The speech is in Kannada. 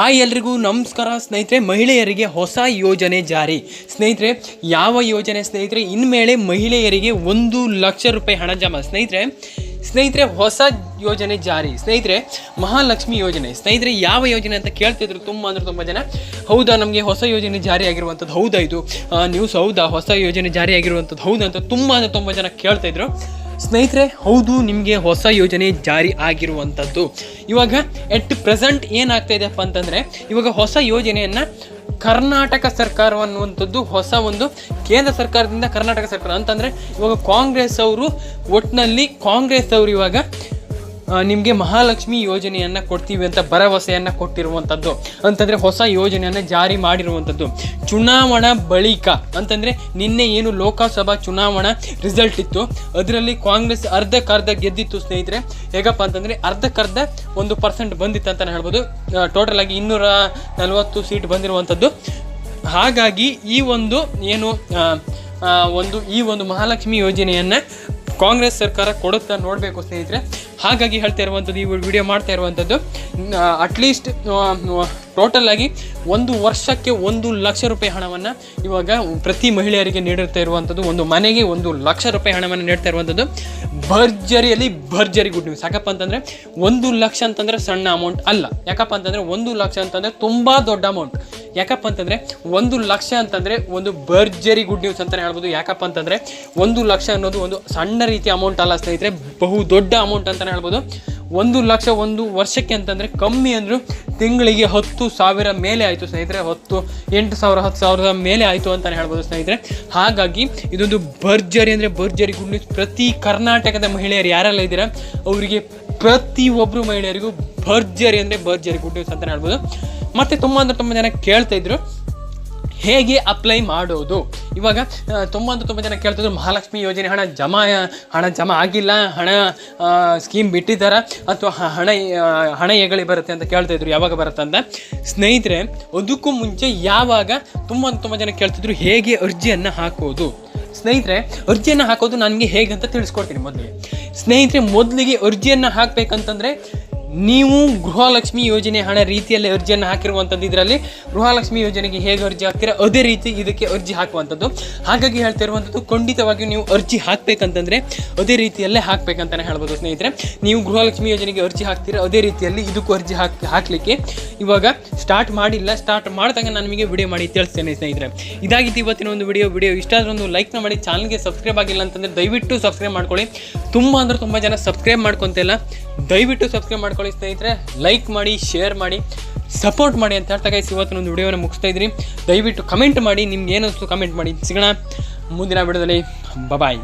ಹಾಯ್ ಎಲ್ರಿಗೂ ನಮಸ್ಕಾರ ಸ್ನೇಹಿತರೆ, ಮಹಿಳೆಯರಿಗೆ ಹೊಸ ಯೋಜನೆ ಜಾರಿ. ಸ್ನೇಹಿತರೆ, ಯಾವ ಯೋಜನೆ ಸ್ನೇಹಿತರೆ? ಇನ್ಮೇಲೆ ಮಹಿಳೆಯರಿಗೆ ಒಂದು ಲಕ್ಷ ರೂಪಾಯಿ ಹಣ ಜಮಾ. ಸ್ನೇಹಿತರೆ ಸ್ನೇಹಿತರೆ, ಹೊಸ ಯೋಜನೆ ಜಾರಿ. ಸ್ನೇಹಿತರೆ, ಮಹಾಲಕ್ಷ್ಮಿ ಯೋಜನೆ. ಸ್ನೇಹಿತರೆ, ಯಾವ ಯೋಜನೆ ಅಂತ ಕೇಳ್ತಿದ್ರು ತುಂಬ ಅಂದ್ರೆ ತುಂಬ ಜನ. ಹೌದಾ, ನಮಗೆ ಹೊಸ ಯೋಜನೆ ಜಾರಿ ಆಗಿರುವಂಥದ್ದು ಹೌದಾ ಇದು? ನ್ಯೂಸ್ ಹೌದಾ, ಹೊಸ ಯೋಜನೆ ಜಾರಿ ಆಗಿರುವಂಥದ್ದು ಹೌದಾ ಅಂತ ತುಂಬ ಅಂದರೆ ತುಂಬ ಜನ ಕೇಳ್ತಾ ಇದ್ರು. ಸ್ನೇಹಿತರೆ, ಹೌದು, ನಿಮಗೆ ಹೊಸ ಯೋಜನೆ ಜಾರಿ ಆಗಿರುವಂಥದ್ದು. ಇವಾಗ ಎಟ್ ಪ್ರೆಸೆಂಟ್ ಏನಾಗ್ತಾ ಇದೆಯಪ್ಪ ಅಂತಂದರೆ, ಇವಾಗ ಹೊಸ ಯೋಜನೆಯನ್ನು ಕರ್ನಾಟಕ ಸರ್ಕಾರ ಅನ್ನುವಂಥದ್ದು ಹೊಸ ಒಂದು ಕೇಂದ್ರ ಸರ್ಕಾರದಿಂದ ಕರ್ನಾಟಕ ಸರ್ಕಾರ. ಅಂತಂದರೆ, ಇವಾಗ ಕಾಂಗ್ರೆಸ್ ಅವರು ಒಟ್ಟಿನಲ್ಲಿ ಕಾಂಗ್ರೆಸ್ ಅವರು ಇವಾಗ ನಿಮಗೆ ಮಹಾಲಕ್ಷ್ಮಿ ಯೋಜನೆಯನ್ನು ಕೊಡ್ತೀವಿ ಅಂತ ಭರವಸೆಯನ್ನು ಕೊಟ್ಟಿರುವಂಥದ್ದು ಅಂತಂದರೆ ಹೊಸ ಯೋಜನೆಯನ್ನು ಜಾರಿ ಮಾಡಿರುವಂಥದ್ದು ಚುನಾವಣಾ ಬಳಿಕ, ಅಂತಂದರೆ ನಿನ್ನೆ ಏನು ಲೋಕಸಭಾ ಚುನಾವಣಾ ರಿಸಲ್ಟ್ ಇತ್ತು, ಅದರಲ್ಲಿ ಕಾಂಗ್ರೆಸ್ ಅರ್ಧಕ್ಕರ್ಧ ಗೆದ್ದಿತ್ತು ಸ್ನೇಹಿತರೆ. ಹೇಗಪ್ಪ ಅಂತಂದರೆ ಅರ್ಧಕ್ಕರ್ಧ ಒಂದು ಪರ್ಸೆಂಟ್ ಬಂದಿತ್ತು ಅಂತಲೇ ಹೇಳ್ಬೋದು. ಟೋಟಲ್ ಆಗಿ ಇನ್ನೂರ ನಲವತ್ತು ಸೀಟ್ ಬಂದಿರುವಂಥದ್ದು ಹಾಗಾಗಿ ಈ ಒಂದು ಏನು ಒಂದು ಈ ಒಂದು ಮಹಾಲಕ್ಷ್ಮಿ ಯೋಜನೆಯನ್ನು ಕಾಂಗ್ರೆಸ್ ಸರ್ಕಾರ ಕೊಡುತ್ತಾ ನೋಡಬೇಕು ಸ್ನೇಹಿತರೆ. ಹಾಗಾಗಿ ಹೇಳ್ತಾ ಇರುವಂಥದ್ದು ಈ ವಿಡಿಯೋ ಮಾಡ್ತಾ ಇರುವಂಥದ್ದು. ಅಟ್ಲೀಸ್ಟ್ ಟೋಟಲ್ ಆಗಿ ಒಂದು ವರ್ಷಕ್ಕೆ ಒಂದು ಲಕ್ಷ ರೂಪಾಯಿ ಹಣವನ್ನು ಇವಾಗ ಪ್ರತಿ ಮಹಿಳೆಯರಿಗೆ ನೀಡುತ್ತಾ ಇರುವಂಥದ್ದು ಒಂದು ಮನೆಗೆ ಒಂದು ಲಕ್ಷ ರೂಪಾಯಿ ಹಣವನ್ನು ನೀಡ್ತಾ ಇರುವಂಥದ್ದು ಭರ್ಜರಿಯಲ್ಲಿ ಭರ್ಜರಿ ಗುಡ್ ನ್ಯೂಸ್ ಯಾಕಪ್ಪ ಅಂತಂದರೆ ಒಂದು ಲಕ್ಷ ಅಂತಂದರೆ ಸಣ್ಣ ಅಮೌಂಟ್ ಅಲ್ಲ. ಯಾಕಪ್ಪ ಅಂತಂದರೆ ಒಂದು ಲಕ್ಷ ಅಂತಂದರೆ ತುಂಬ ದೊಡ್ಡ ಅಮೌಂಟ್ ಯಾಕಪ್ಪ ಅಂತಂದರೆ ಒಂದು ಲಕ್ಷ ಅಂತಂದರೆ ಒಂದು ಭರ್ಜರಿ ಗುಡ್ ನ್ಯೂಸ್ ಅಂತಲೇ ಹೇಳ್ಬೋದು. ಯಾಕಪ್ಪ ಅಂತಂದರೆ ಒಂದು ಲಕ್ಷ ಅನ್ನೋದು ಒಂದು ಸಣ್ಣ ರೀತಿಯ ಅಮೌಂಟ್ ಅಲ್ಲ ಸ್ನೇಹಿತರೆ, ಬಹು ದೊಡ್ಡ ಅಮೌಂಟ್ ಅಂತಲೇ ಹೇಳ್ಬೋದು. ಒಂದು ಲಕ್ಷ ಒಂದು ವರ್ಷಕ್ಕೆ ಅಂತಂದರೆ ಕಮ್ಮಿ ಅಂದರೂ ತಿಂಗಳಿಗೆ ಹತ್ತು ಸಾವಿರ ಮೇಲೆ ಆಯಿತು ಸ್ನೇಹಿತರೆ, ಹತ್ತು, ಎಂಟು ಸಾವಿರ, ಹತ್ತು ಸಾವಿರದ ಮೇಲೆ ಆಯಿತು ಅಂತಲೇ ಹೇಳ್ಬೋದು ಸ್ನೇಹಿತರೆ. ಹಾಗಾಗಿ ಇದೊಂದು ಭರ್ಜರಿ ಅಂದರೆ ಭರ್ಜರಿ ಗುಡ್. ನ್ಯೂಸ್ ಪ್ರತಿ ಕರ್ನಾಟಕದ ಮಹಿಳೆಯರು ಯಾರೆಲ್ಲ ಇದ್ದೀರಾ, ಅವರಿಗೆ ಪ್ರತಿಯೊಬ್ಬರು ಮಹಿಳೆಯರಿಗೂ ಭರ್ಜರಿ ಅಂದರೆ ಭರ್ಜರಿ ಗುಡ್ ನ್ಯೂಸ್ ಅಂತಲೇ ಹೇಳ್ಬೋದು. ಮತ್ತು ತುಂಬ ಅಂದರೆ ತುಂಬ ಜನ ಕೇಳ್ತಾ ಇದ್ರು. ಹೇಗೆ ಅಪ್ಲೈ ಮಾಡೋದು? ಇವಾಗ ಆ, ತುಂಬ ಜನ ಕೇಳ್ತಿದ್ರು ಮಹಾಲಕ್ಷ್ಮಿ ಯೋಜನೆ ಹಣ ಜಮಾ ಹಣ ಜಮಾ ಆಗಿಲ್ಲ ಹಣ ಸ್ಕೀಮ್ ಬಿಟ್ಟಿದ್ದಾರೆ? ಅಥವಾ ಹಣ ಹಣ ಹೆಗಳಿ ಬರುತ್ತೆ ಅಂತ ಕೇಳ್ತಾ ಇದ್ರು ಯಾವಾಗ ಬರುತ್ತೆ ಅಂತ? ಸ್ನೇಹಿತರೆ ಅದಕ್ಕೂ ಮುಂಚೆ ಯಾವಾಗ ತುಂಬ ತುಂಬ ಜನ ಕೇಳ್ತಿದ್ರು ಹೇಗೆ ಅರ್ಜಿಯನ್ನು ಹಾಕೋದು? ಸ್ನೇಹಿತರೆ ಅರ್ಜಿಯನ್ನು ಹಾಕೋದು ನನಗೆ ಹೇಗೆ ಅಂತ ತಿಳಿಸ್ಕೊಡ್ತೀನಿ ಮೊದಲಿಗೆ. ಸ್ನೇಹಿತರೆ ಮೊದಲಿಗೆ ಅರ್ಜಿಯನ್ನು ಹಾಕಬೇಕಂತಂದರೆ ನೀವು ಗೃಹಲಕ್ಷ್ಮಿ ಯೋಜನೆ ಹಣ ರೀತಿಯಲ್ಲಿ ಅರ್ಜಿಯನ್ನು ಹಾಕಿರುವಂಥದ್ದು ಇದರಲ್ಲಿ ಗೃಹಲಕ್ಷ್ಮಿ ಯೋಜನೆಗೆ ಹೇಗೆ ಅರ್ಜಿ ಹಾಕ್ತೀರಾ ಅದೇ ರೀತಿ ಇದಕ್ಕೆ ಅರ್ಜಿ ಹಾಕುವಂಥದ್ದು ಹಾಗಾಗಿ ಹೇಳ್ತಾ ಇರುವಂಥದ್ದು ಖಂಡಿತವಾಗಿಯೂ ನೀವು ಅರ್ಜಿ ಹಾಕಬೇಕಂತಂದರೆ ಅದೇ ರೀತಿಯಲ್ಲೇ ಹಾಕಬೇಕಂತಲೇ ಹೇಳ್ಬೋದು ಸ್ನೇಹಿತರೆ. ನೀವು ಗೃಹಲಕ್ಷ್ಮಿ ಯೋಜನೆಗೆ ಅರ್ಜಿ ಹಾಕ್ತೀರಾ ಅದೇ ರೀತಿಯಲ್ಲಿ ಇದಕ್ಕೂ ಅರ್ಜಿ ಹಾಕಿ ಹಾಕಲಿಕ್ಕೆ ಇವಾಗ ಸ್ಟಾರ್ಟ್ ಮಾಡಿಲ್ಲ ಸ್ಟಾರ್ಟ್ ಮಾಡಿದಾಗ ನಾನು ನಿಮಗೆ ವಿಡಿಯೋ ಮಾಡಿ ತಿಳಿಸ್ತೇನೆ ಸ್ನೇಹಿತರೆ. ಇದಾಗಿತ್ತು ಇವತ್ತಿನ ಒಂದು ವಿಡಿಯೋ ವಿಡಿಯೋ ಇಷ್ಟ ಆದ್ರೆ ಒಂದು ಲೈಕ್ನ ಮಾಡಿ ಚಾನಲ್ಗೆ ಸಬ್ಸ್ಕ್ರೈಬ್ ಆಗಿಲ್ಲ ಅಂತಂದರೆ ದಯವಿಟ್ಟು ಸಬ್ಸ್ಕ್ರೈಬ್ ಮಾಡ್ಕೊಳ್ಳಿ. ತುಂಬ ಅಂದರೆ ತುಂಬ ಜನ ಸಬ್ಸ್ಕ್ರೈಬ್ ಮಾಡ್ಕೊತಿಲ್ಲ, ದಯವಿಟ್ಟು ಸಬ್ಸ್ಕ್ರೈಬ್ ಮಾಡ್ಕೊಳ್ಳಿ. ಸ್ನೇಹಿತರೆ ಲೈಕ್ ಮಾಡಿ ಶೇರ್ ಮಾಡಿ ಸಪೋರ್ಟ್ ಮಾಡಿ ಅಂತ ಹೇಳ್ತಾ ಇವತ್ತಿನ ಒಂದು ವಿಡಿಯೋನ ಮುಗಿಸ್ತಾ ಇದ್ರಿ ದಯವಿಟ್ಟು ಕಮೆಂಟ್ ಮಾಡಿ, ನಿಮ್ಗೆ ಏನಿಸ್ತು ಕಮೆಂಟ್ ಮಾಡಿ. ಸಿಗೋಣ ಮುಂದಿನ ವಿಡಿಯೋದಲ್ಲಿ. ಬಬಾಯ್